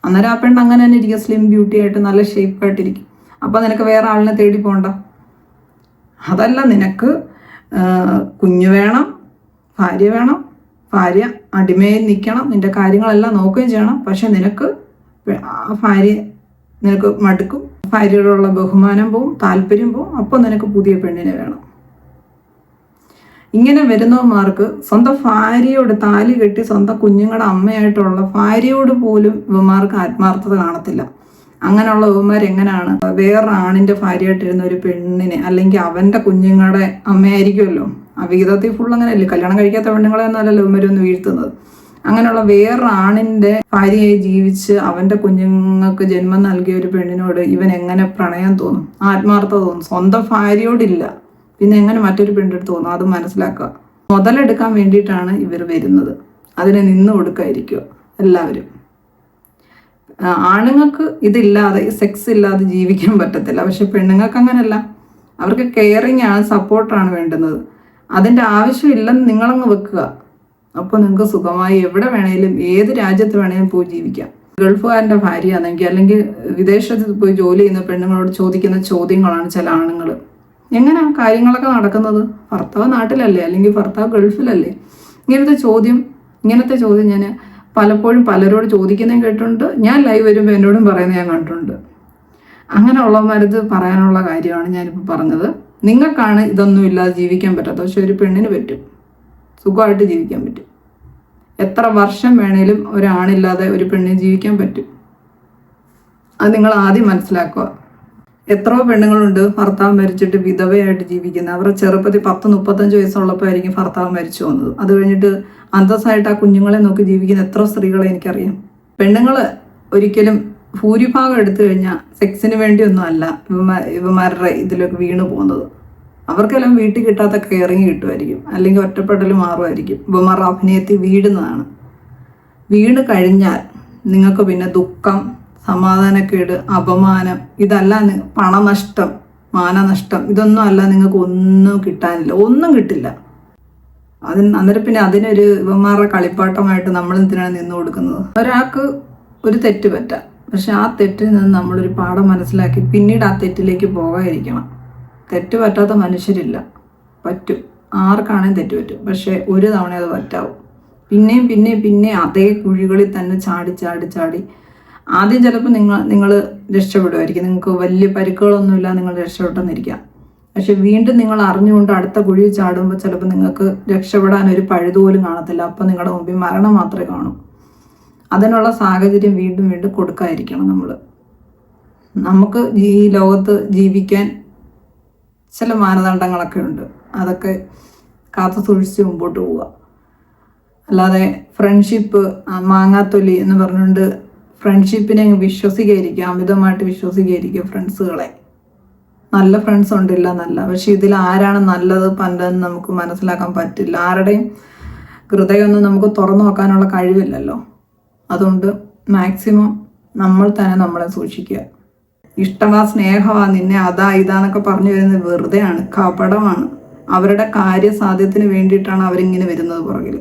അന്നേരം ആ പെണ്ണ് അങ്ങനെ തന്നെ ഇരിക്കും. സ്ലിം ബ്യൂട്ടി ആയിട്ട് നല്ല ഷേപ്പ് ആയിട്ടിരിക്കും അപ്പോൾ നിനക്ക് വേറെ ആളിനെ തേടി പോകണ്ട അതല്ല നിനക്ക് കുഞ്ഞു വേണം ഭാര്യ വേണം ഭാര്യ അടിമയിൽ നിൽക്കണം നിന്റെ കാര്യങ്ങളെല്ലാം നോക്കുകയും ചെയ്യണം. പക്ഷെ നിനക്ക് ആ ഭാര്യ നിനക്ക് മടുക്കും ഭാര്യയോടുള്ള ബഹുമാനം പോവും താല്പര്യം പോവും. അപ്പോൾ നിനക്ക് പുതിയ പെണ്ണിനെ വേണം. ഇങ്ങനെ വരുന്നവന്മാർക്ക് സ്വന്തം ഭാര്യയോട് താലി കെട്ടി സ്വന്തം കുഞ്ഞുങ്ങളുടെ അമ്മയായിട്ടുള്ള ഭാര്യയോട് പോലും ഇവന്മാർക്ക് ആത്മാർത്ഥത കാണത്തില്ല. അങ്ങനെയുള്ള ഇവന്മാർ എങ്ങനെയാണ്? വേറെ ആണിന്റെ ഭാര്യയായിട്ടിരുന്ന ഒരു പെണ്ണിനെ അല്ലെങ്കിൽ അവന്റെ കുഞ്ഞുങ്ങളുടെ അമ്മയായിരിക്കുമല്ലോ. ആ വിഹിതത്തിൽ ഫുൾ അങ്ങനെയല്ലേ? കല്യാണം കഴിക്കാത്ത പെണ്ണുങ്ങളെ എന്നല്ലല്ലോ ഇവന്മാരൊന്ന് വീഴ്ത്തുന്നത്. അങ്ങനെയുള്ള വേറെ ആണിന്റെ ഭാര്യയായി ജീവിച്ച് അവന്റെ കുഞ്ഞുങ്ങൾക്ക് ജന്മം നൽകിയ ഒരു പെണ്ണിനോട് ഇവൻ എങ്ങനെ പ്രണയം തോന്നും? ആത്മാർത്ഥത തോന്നും. സ്വന്തം ഭാര്യയോടില്ല. പിന്നെ എങ്ങനെ മറ്റൊരു പെണ്ണെടുത്ത് തോന്നും അത് മനസ്സിലാക്കുക. മുതലെടുക്കാൻ വേണ്ടിയിട്ടാണ് ഇവർ വരുന്നത്. അതിന് നിന്ന് കൊടുക്കായിരിക്കുക എല്ലാവരും. ആണുങ്ങൾക്ക് ഇതില്ലാതെ സെക്സ് ഇല്ലാതെ ജീവിക്കാൻ പറ്റത്തില്ല. പക്ഷെ പെണ്ണുങ്ങൾക്ക് അങ്ങനല്ല. അവർക്ക് കെയറിങ് ആണ് സപ്പോർട്ടാണ് വേണ്ടുന്നത്. അതിന്റെ ആവശ്യമില്ലെന്ന് നിങ്ങളങ്ങ് വെക്കുക. അപ്പോൾ നിങ്ങൾക്ക് സുഖമായി എവിടെ വേണേലും ഏത് രാജ്യത്ത് വേണേലും പോയി ജീവിക്കാം. ഗൾഫുകാരന്റെ ഭാര്യയാണെങ്കിൽ അല്ലെങ്കിൽ വിദേശത്ത് പോയി ജോലി ചെയ്യുന്ന പെണ്ണുങ്ങളോട് ചോദിക്കുന്ന ചോദ്യങ്ങളാണ് ചില ആണുങ്ങൾ. എങ്ങനെയാ കാര്യങ്ങളൊക്കെ നടക്കുന്നത്? ഭർത്താവ് നാട്ടിലല്ലേ? അല്ലെങ്കിൽ ഭർത്താവ് ഗൾഫിലല്ലേ? ഇങ്ങനത്തെ ചോദ്യം ഇങ്ങനത്തെ ചോദ്യം ഞാൻ പലപ്പോഴും പലരോട് ചോദിക്കുന്നതും കേട്ടിട്ടുണ്ട്. ഞാൻ ലൈവ് വരുമ്പോൾ എന്നോടും പറയുന്നത് ഞാൻ കണ്ടിട്ടുണ്ട്. അങ്ങനെയുള്ളവന്മാരത് പറയാനുള്ള കാര്യമാണ് ഞാനിപ്പോൾ പറഞ്ഞത്. നിങ്ങൾക്കാണ് ഇതൊന്നും ഇല്ലാതെ ജീവിക്കാൻ പറ്റാത്ത പക്ഷെ ഒരു പെണ്ണിന് പറ്റും. സുഖമായിട്ട് ജീവിക്കാൻ പറ്റും. എത്ര വർഷം വേണേലും ഒരാണില്ലാതെ ഒരു പെണ്ണിന് ജീവിക്കാൻ പറ്റും. അത് നിങ്ങൾ ആദ്യം മനസ്സിലാക്കുക. എത്രയോ പെണ്ണുങ്ങളുണ്ട്. ഭർത്താവ് മരിച്ചിട്ട് വിധവയായിട്ട് ജീവിക്കുന്ന അവരുടെ ചെറുപ്പത്തിൽ പത്ത് മുപ്പത്തഞ്ച് വയസ്സുള്ളപ്പോൾ ആയിരിക്കും ഭർത്താവ് മരിച്ചു വന്നത് അത് കഴിഞ്ഞിട്ട് അന്തസ്സായിട്ട് ആ കുഞ്ഞുങ്ങളെ നോക്കി ജീവിക്കുന്ന എത്ര സ്ത്രീകളെ എനിക്കറിയാം. പെണ്ണുങ്ങൾ ഒരിക്കലും ഭൂരിഭാഗം എടുത്തു കഴിഞ്ഞാൽ സെക്സിന് വേണ്ടിയൊന്നും അല്ല. ഇവന്മാ ഇവന്മാരുടെ ഇതിലൊക്കെ വീണ് പോകുന്നത്. അവർക്കെല്ലാം വീട്ടിൽ കിട്ടാത്ത കെയറിങ് കിട്ടുമായിരിക്കും. അല്ലെങ്കിൽ ഒറ്റപ്പെടൽ മാറുമായിരിക്കും. ഇവന്മാരുടെ അഭിനയത്തിൽ വീടുന്നതാണ് വീണ് കഴിഞ്ഞാൽ നിങ്ങൾക്ക് പിന്നെ ദുഃഖം സമാധാനക്കേട് അപമാനം ഇതല്ല പണനഷ്ടം മാനനഷ്ടം ഇതൊന്നും അല്ല നിങ്ങൾക്ക് ഒന്നും കിട്ടാനില്ല ഒന്നും കിട്ടില്ല. അതിന് അന്നേരം പിന്നെ അതിനൊരു ഇവന്മാരുടെ കളിപ്പാട്ടമായിട്ട് നമ്മൾ എന്തിനാണ് നിന്ന് കൊടുക്കുന്നത്? ഒരാൾക്ക് ഒരു തെറ്റ് പറ്റാം. പക്ഷെ ആ തെറ്റിൽ നിന്ന് നമ്മളൊരു പാഠം മനസ്സിലാക്കി പിന്നീട് ആ തെറ്റിലേക്ക് പോകാതിരിക്കണം. തെറ്റ് പറ്റാത്ത മനുഷ്യരില്ല. പറ്റും. ആർക്കാണേ തെറ്റ് പറ്റും. പക്ഷേ ഒരു തവണ അത് പറ്റാവും. പിന്നെയും പിന്നെയും പിന്നെ അതേ കുഴികളിൽ തന്നെ ചാടി ചാടി ചാടി ആദ്യം ചിലപ്പോൾ നിങ്ങൾ നിങ്ങൾ രക്ഷപ്പെടുമായിരിക്കും നിങ്ങൾക്ക് വലിയ പരിക്കുകളൊന്നുമില്ല നിങ്ങൾ രക്ഷപ്പെട്ടെന്നിരിക്കാം. പക്ഷെ വീണ്ടും നിങ്ങൾ അറിഞ്ഞുകൊണ്ട് അടുത്ത കുഴി ചാടുമ്പോൾ ചിലപ്പോൾ നിങ്ങൾക്ക് രക്ഷപ്പെടാൻ ഒരു പഴുത് പോലും കാണത്തില്ല. അപ്പോൾ നിങ്ങളുടെ മുമ്പിൽ മരണം മാത്രമേ കാണൂ. അതിനുള്ള സാഹചര്യം വീണ്ടും വീണ്ടും കൊടുക്കാതിരിക്കണം നമ്മൾ നമുക്ക് ഈ ലോകത്ത് ജീവിക്കാൻ ചില മാനദണ്ഡങ്ങളൊക്കെ ഉണ്ട്. അതൊക്കെ കാത്തു സൂക്ഷിച്ച് മുമ്പോട്ട് പോവുക. അല്ലാതെ ഫ്രണ്ട്ഷിപ്പ് മാങ്ങാത്തൊലി എന്ന് പറഞ്ഞുകൊണ്ട് ഫ്രണ്ട്ഷിപ്പിനെ അങ്ങ് വിശ്വസിക്കാതിരിക്കുക അമിതമായിട്ട് വിശ്വസിക്കാതിരിക്കുക ഫ്രണ്ട്സുകളെ നല്ല ഫ്രണ്ട്സ് ഉണ്ടില്ല നല്ല. പക്ഷെ ഇതിൽ ആരാണ് നല്ലത് പണ്ടെന്ന് നമുക്ക് മനസ്സിലാക്കാൻ പറ്റില്ല. ആരുടെയും ഹൃദയമൊന്നും നമുക്ക് തുറന്നു നോക്കാനുള്ള കഴിവില്ലല്ലോ. അതുകൊണ്ട് മാക്സിമം നമ്മൾ തന്നെ നമ്മളെ സൂക്ഷിക്കുക. ഇഷ്ടമാ സ്നേഹമാ നിന്നെ അതാ ഇതാന്നൊക്കെ പറഞ്ഞു വരുന്നത് വെറുതെയാണ് കപടമാണ്. അവരുടെ കാര്യസാധ്യത്തിന് വേണ്ടിയിട്ടാണ് അവരിങ്ങനെ വരുന്നത് പുറകിൽ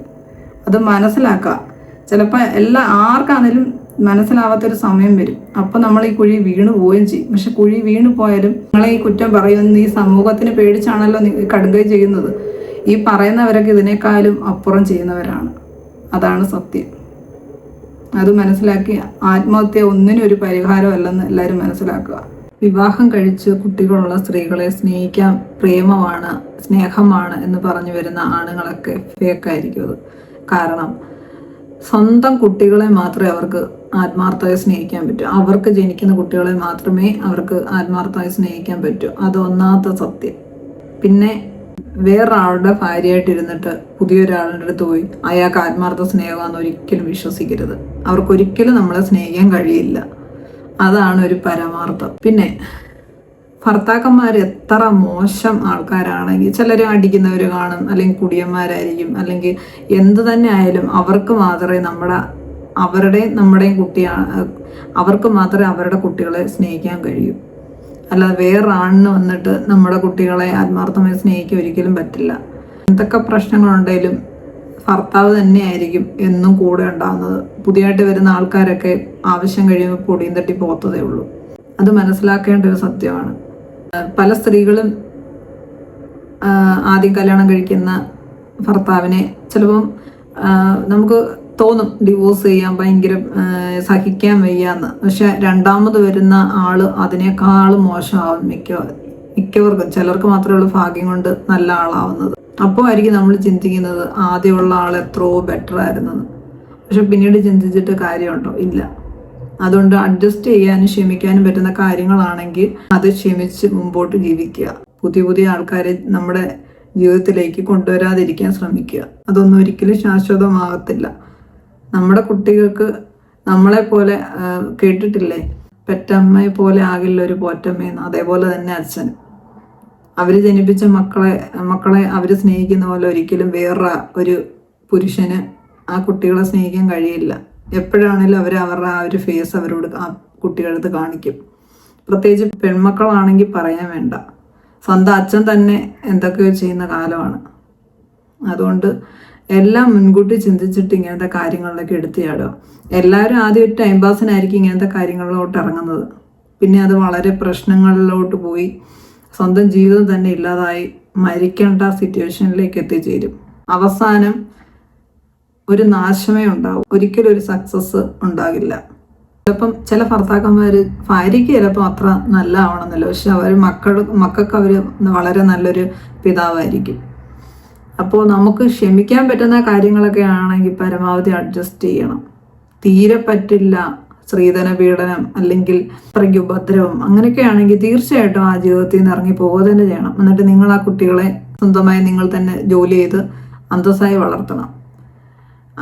അത് മനസ്സിലാക്കുക. ചിലപ്പോൾ എല്ലാ ആർക്കാണെങ്കിലും മനസ്സിലാവാത്തൊരു സമയം വരും. അപ്പോൾ നമ്മൾ ഈ കുഴി വീണു പോവുകയും ചെയ്യും. പക്ഷെ കുഴി വീണു പോയാലും നിങ്ങളെ ഈ കുറ്റം പറയുന്ന ഈ സമൂഹത്തിന് പേടിച്ചാണല്ലോ കടുകയും കടുകൈ ചെയ്യുന്നത്. ഈ പറയുന്നവരൊക്കെ ഇതിനേക്കാളും അപ്പുറം ചെയ്യുന്നവരാണ്. അതാണ് സത്യം. അത് മനസ്സിലാക്കി ആത്മഹത്യ ഒന്നിനും ഒരു പരിഹാരമല്ലെന്ന് എല്ലാവരും മനസ്സിലാക്കുക. വിവാഹം കഴിച്ച് കുട്ടികളുള്ള സ്ത്രീകളെ സ്നേഹിക്കാൻ പ്രേമമാണ് സ്നേഹമാണ് എന്ന് പറഞ്ഞു വരുന്ന ആണുങ്ങളൊക്കെ ഫേക്കായിരിക്കും അത്. കാരണം സ്വന്തം കുട്ടികളെ മാത്രമേ അവർക്ക് ആത്മാർത്ഥമായി സ്നേഹിക്കാൻ പറ്റൂ. അവർക്ക് ജനിക്കുന്ന കുട്ടികളെ മാത്രമേ അവർക്ക് ആത്മാർത്ഥമായി സ്നേഹിക്കാൻ പറ്റൂ. അത് സത്യം. പിന്നെ വേറൊരാളുടെ ഭാര്യയായിട്ട് ഇരുന്നിട്ട് പുതിയൊരാളുടെ അടുത്ത് പോയി അയാൾക്ക് ആത്മാർത്ഥ സ്നേഹമാണെന്ന് ഒരിക്കലും വിശ്വസിക്കരുത്. അവർക്കൊരിക്കലും നമ്മളെ സ്നേഹിക്കാൻ കഴിയില്ല. അതാണ് ഒരു പരമാർത്ഥം. പിന്നെ ഭർത്താക്കന്മാർ എത്ര മോശം ആൾക്കാരാണെങ്കിൽ ചിലർ അടിക്കുന്നവർ കാണും അല്ലെങ്കിൽ കുടിയന്മാരായിരിക്കും അല്ലെങ്കിൽ എന്ത് തന്നെ ആയാലും അവർക്ക് മാത്രമേ നമ്മുടെ അവരുടെയും നമ്മുടെയും കുട്ടിയാണ് അവർക്ക് മാത്രമേ അവരുടെ കുട്ടികളെ സ്നേഹിക്കാൻ കഴിയൂ. അല്ലാതെ വേറൊരാണിന് വന്നിട്ട് നമ്മുടെ കുട്ടികളെ ആത്മാർത്ഥമായി സ്നേഹിക്കാൻ ഒരിക്കലും പറ്റില്ല. എന്തൊക്കെ പ്രശ്നങ്ങളുണ്ടെങ്കിലും ഭർത്താവ് തന്നെയായിരിക്കും എന്നും കൂടെ ഉണ്ടാകുന്നത് പുതിയതായിട്ട് വരുന്ന ആൾക്കാരൊക്കെ ആവശ്യം കഴിയുമ്പോൾ പൊടിയും തട്ടി പോത്തതേ ഉള്ളൂ. അത് മനസ്സിലാക്കേണ്ട ഒരു സത്യമാണ്. പല സ്ത്രീകളും ആദ്യം കല്യാണം കഴിക്കുന്ന ഭർത്താവിനെ ചിലപ്പം നമുക്ക് തോന്നും ഡിവോഴ്സ് ചെയ്യാൻ ഭയങ്കര സഹിക്കാൻ വയ്യാന്ന്. പക്ഷെ രണ്ടാമത് വരുന്ന ആൾ അതിനേക്കാളും മോശമാവും മിക്ക മിക്കവർക്കും. ചിലർക്ക് മാത്രമേ ഉള്ളൂ ഭാഗ്യം കൊണ്ട് നല്ല ആളാവുന്നത്. അപ്പോൾ ആയിരിക്കും നമ്മൾ ചിന്തിക്കുന്നത് ആദ്യമുള്ള ആൾ എത്രയോ ബെറ്റർ ആയിരുന്നു പക്ഷെ പിന്നീട് ചിന്തിച്ചിട്ട് കാര്യമുണ്ടോ? ഇല്ല. അതുകൊണ്ട് അഡ്ജസ്റ്റ് ചെയ്യാനും ക്ഷമിക്കാനും പറ്റുന്ന കാര്യങ്ങളാണെങ്കിൽ അത് ക്ഷമിച്ച് മുമ്പോട്ട് ജീവിക്കുക. പുതിയ പുതിയ ആൾക്കാരെ നമ്മുടെ ജീവിതത്തിലേക്ക് കൊണ്ടുവരാതിരിക്കാൻ ശ്രമിക്കുക. അതൊന്നും ഒരിക്കലും ശാശ്വതമാകത്തില്ല. നമ്മുടെ കുട്ടികൾക്ക് നമ്മളെ പോലെ കേട്ടിട്ടില്ലേ? പെറ്റമ്മയെ പോലെ ആകില്ല ഒരു പോറ്റമ്മയെന്ന് അതേപോലെ തന്നെ അച്ഛൻ. അവർ ജനിപ്പിച്ച മക്കളെ മക്കളെ അവർ സ്നേഹിക്കുന്ന പോലെ ഒരിക്കലും വേറെ ഒരു പുരുഷന് ആ കുട്ടികളെ സ്നേഹിക്കാൻ കഴിയില്ല. എപ്പോഴാണെങ്കിലും അവർ അവരുടെ ആ ഒരു ഫേസ് അവരോട് ആ കുട്ടികളടുത്ത് കാണിക്കും. പ്രത്യേകിച്ച് പെൺമക്കളാണെങ്കിൽ പറയാൻ വേണ്ട. സ്വന്തം അച്ഛൻ തന്നെ എന്തൊക്കെയോ ചെയ്യുന്ന കാലമാണ്. അതുകൊണ്ട് എല്ലാം മുൻകൂട്ടി ചിന്തിച്ചിട്ട് ഇങ്ങനത്തെ കാര്യങ്ങളിലൊക്കെ എടുത്തിയാടുക എല്ലാവരും ആദ്യം ഒരു ടൈം പാസിനായിരിക്കും ഇങ്ങനത്തെ കാര്യങ്ങളിലോട്ട് ഇറങ്ങുന്നത്. പിന്നെ അത് വളരെ പ്രശ്നങ്ങളിലോട്ട് പോയി സ്വന്തം ജീവിതം തന്നെ ഇല്ലാതായി മരിക്കേണ്ട സിറ്റുവേഷനിലേക്ക് എത്തിച്ചേരും. അവസാനം ഒരു നാശമേ ഉണ്ടാവും. ഒരിക്കലും ഒരു സക്സസ് ഉണ്ടാകില്ല. ചിലപ്പം ചില ഭർത്താക്കന്മാർ ഭാര്യയ്ക്ക് ചിലപ്പോൾ അത്ര നല്ല ആവണമെന്നില്ല പക്ഷെ അവർ മക്കൾ മക്കൾക്ക് അവർ വളരെ നല്ലൊരു പിതാവായിരിക്കും. അപ്പോൾ നമുക്ക് ക്ഷമിക്കാൻ പറ്റുന്ന കാര്യങ്ങളൊക്കെ ആണെങ്കിൽ പരമാവധി അഡ്ജസ്റ്റ് ചെയ്യണം. തീരെ പറ്റില്ല സ്ത്രീധന പീഡനം അല്ലെങ്കിൽ അത്രയ്ക്ക് ഉപദ്രവം. അങ്ങനെയൊക്കെ ആണെങ്കിൽ തീർച്ചയായിട്ടും ആ ജീവിതത്തിൽ നിന്ന് ഇറങ്ങി പോവുക തന്നെ ചെയ്യണം. എന്നിട്ട് നിങ്ങൾ ആ കുട്ടികളെ സ്വന്തമായി നിങ്ങൾ തന്നെ ജോലി ചെയ്ത് അന്തസ്സായി വളർത്തണം.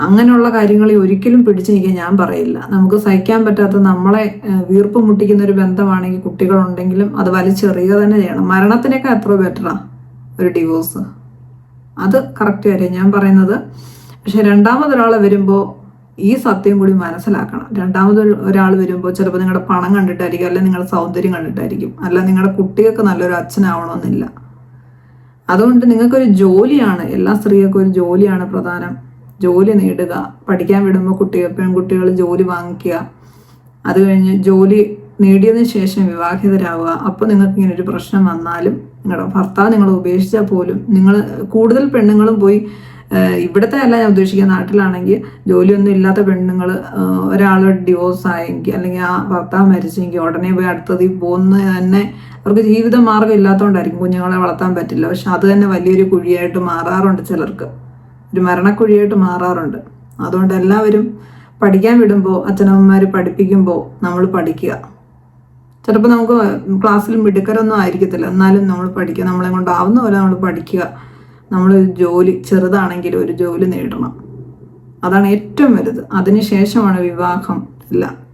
അങ്ങനെയുള്ള കാര്യങ്ങളെ ഒരിക്കലും പിടിച്ചു നിൽക്കാൻ ഞാൻ പറയില്ല. നമുക്ക് സഹിക്കാൻ പറ്റാത്ത നമ്മളെ വീർപ്പ് മുട്ടിക്കുന്ന ഒരു ബന്ധമാണെങ്കിൽ കുട്ടികളുണ്ടെങ്കിലും അത് വലിച്ചെറിയുക തന്നെ ചെയ്യണം. മരണത്തിനേക്കാൾ എത്ര ബെറ്ററാ ഒരു ഡിവോഴ്സ്? അത് കറക്റ്റ് കാര്യം. ഞാൻ പറയുന്നത് പക്ഷെ രണ്ടാമതൊരാൾ വരുമ്പോൾ ഈ സത്യം കൂടി മനസ്സിലാക്കണം. രണ്ടാമത് ഒരാൾ വരുമ്പോൾ ചിലപ്പോൾ നിങ്ങളുടെ പണം കണ്ടിട്ടായിരിക്കും അല്ലെങ്കിൽ നിങ്ങളുടെ സൗന്ദര്യം കണ്ടിട്ടായിരിക്കും. അല്ല നിങ്ങളുടെ കുട്ടികൾക്ക് നല്ലൊരു അച്ഛനാവണമെന്നില്ല. അതുകൊണ്ട് നിങ്ങൾക്കൊരു ജോലിയാണ് എല്ലാ സ്ത്രീകൾക്കും ഒരു ജോലിയാണ് പ്രധാനം. ജോലി നേടുക. പഠിക്കാൻ വിടുമ്പോൾ കുട്ടികൾ പെൺകുട്ടികൾ ജോലി വാങ്ങിക്കുക. അത് കഴിഞ്ഞ് ജോലി നേടിയതിനു ശേഷം വിവാഹിതരാവുക. അപ്പോൾ നിങ്ങൾക്ക് ഇങ്ങനെ ഒരു പ്രശ്നം വന്നാലും നിങ്ങളുടെ ഭർത്താവ് നിങ്ങളെ ഉപേക്ഷിച്ചാൽ പോലും നിങ്ങൾ കൂടുതൽ പെണ്ണുങ്ങളും പോയി ഇവിടുത്തെ അല്ല ഞാൻ ഉദ്ദേശിക്കുന്ന നാട്ടിലാണെങ്കിൽ ജോലിയൊന്നും ഇല്ലാത്ത പെണ്ണുങ്ങൾ ഒരാൾ ഡിവോഴ്സ് ആയെങ്കിൽ അല്ലെങ്കിൽ ആ ഭർത്താവ് മരിച്ചെങ്കിൽ ഉടനെ പോയി അടുത്തതിൽ പോകുന്ന തന്നെ അവർക്ക് ജീവിത മാർഗം ഇല്ലാത്തതുകൊണ്ടായിരിക്കും കുഞ്ഞുങ്ങളെ വളർത്താൻ പറ്റില്ല. പക്ഷെ അത് തന്നെ വലിയൊരു കുഴിയായിട്ട് മാറാറുണ്ട് ചിലർക്ക്. ഒരു മരണക്കുഴിയായിട്ട് മാറാറുണ്ട്. അതുകൊണ്ട് എല്ലാവരും പഠിക്കാൻ വിടുമ്പോൾ അച്ഛനമ്മമാർ പഠിപ്പിക്കുമ്പോൾ നമ്മൾ പഠിക്കുക. ചിലപ്പോൾ നമുക്ക് ക്ലാസ്സിൽ മിടുക്കരൊന്നും ആയിരിക്കത്തില്ല. എന്നാലും നമ്മൾ പഠിക്കുക. നമ്മളെ കൊണ്ടാവുന്ന പോലെ നമ്മൾ പഠിക്കുക. നമ്മൾ ജോലി ചെറുതാണെങ്കിൽ ഒരു ജോലി നേടണം. അതാണ് ഏറ്റവും വലുത്. അതിനുശേഷമാണ് വിവാഹം എല്ലാം.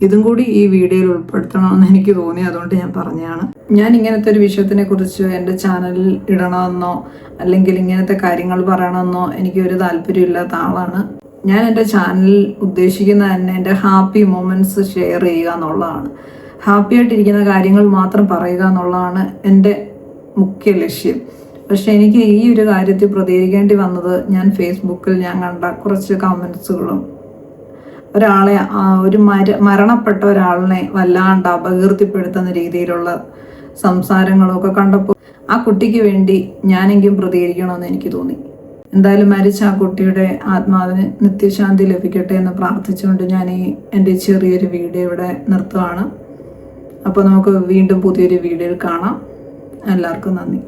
ഇതും കൂടി ഈ വീഡിയോയിൽ ഉൾപ്പെടുത്തണമെന്ന് എനിക്ക് തോന്നി അതുകൊണ്ട് ഞാൻ പറഞ്ഞതാണ്. ഞാൻ ഇങ്ങനത്തെ ഒരു വിഷയത്തിനെ കുറിച്ച് എന്റെ ചാനലിൽ ഇടണമെന്നോ അല്ലെങ്കിൽ ഇങ്ങനത്തെ കാര്യങ്ങൾ പറയണമെന്നോ എനിക്ക് ഒരു താല്പര്യമില്ലാത്ത ആളാണ്. ഞാൻ എന്റെ ചാനലിൽ ഉദ്ദേശിക്കുന്ന തന്നെ എന്റെ ഹാപ്പി മൊമെന്റ്സ് ഷെയർ ചെയ്യുക എന്നുള്ളതാണ്. ഹാപ്പി ആയിട്ടിരിക്കുന്ന കാര്യങ്ങൾ മാത്രം പറയുക എന്നുള്ളതാണ് എന്റെ മുഖ്യ ലക്ഷ്യം. പക്ഷെ എനിക്ക് ഈ ഒരു കാര്യത്തിൽ പ്രതികരിക്കേണ്ടി വന്നത് ഞാൻ ഫേസ്ബുക്കിൽ ഞാൻ കണ്ട കുറച്ച് കമൻസുകളും ഒരാളെ ഒരു മര മരണപ്പെട്ട ഒരാളിനെ വല്ലാണ്ട് അപകീർത്തിപ്പെടുത്തുന്ന രീതിയിലുള്ള സംസാരങ്ങളൊക്കെ കണ്ടപ്പോൾ ആ കുട്ടിക്ക് വേണ്ടി ഞാനെങ്കിലും പ്രതികരിക്കണമെന്ന് എനിക്ക് തോന്നി. എന്തായാലും മരിച്ച ആ കുട്ടിയുടെ ആത്മാവിന് നിത്യശാന്തി ലഭിക്കട്ടെ എന്ന് പ്രാർത്ഥിച്ചുകൊണ്ട് ഞാൻ ഈ എന്റെ ചെറിയൊരു വീഡിയോ ഇവിടെ നിർത്തുകയാണ് അപ്പോൾ നമുക്ക് വീണ്ടും പുതിയൊരു വീഡിയോയിൽ കാണാം. എല്ലാവർക്കും നന്ദി.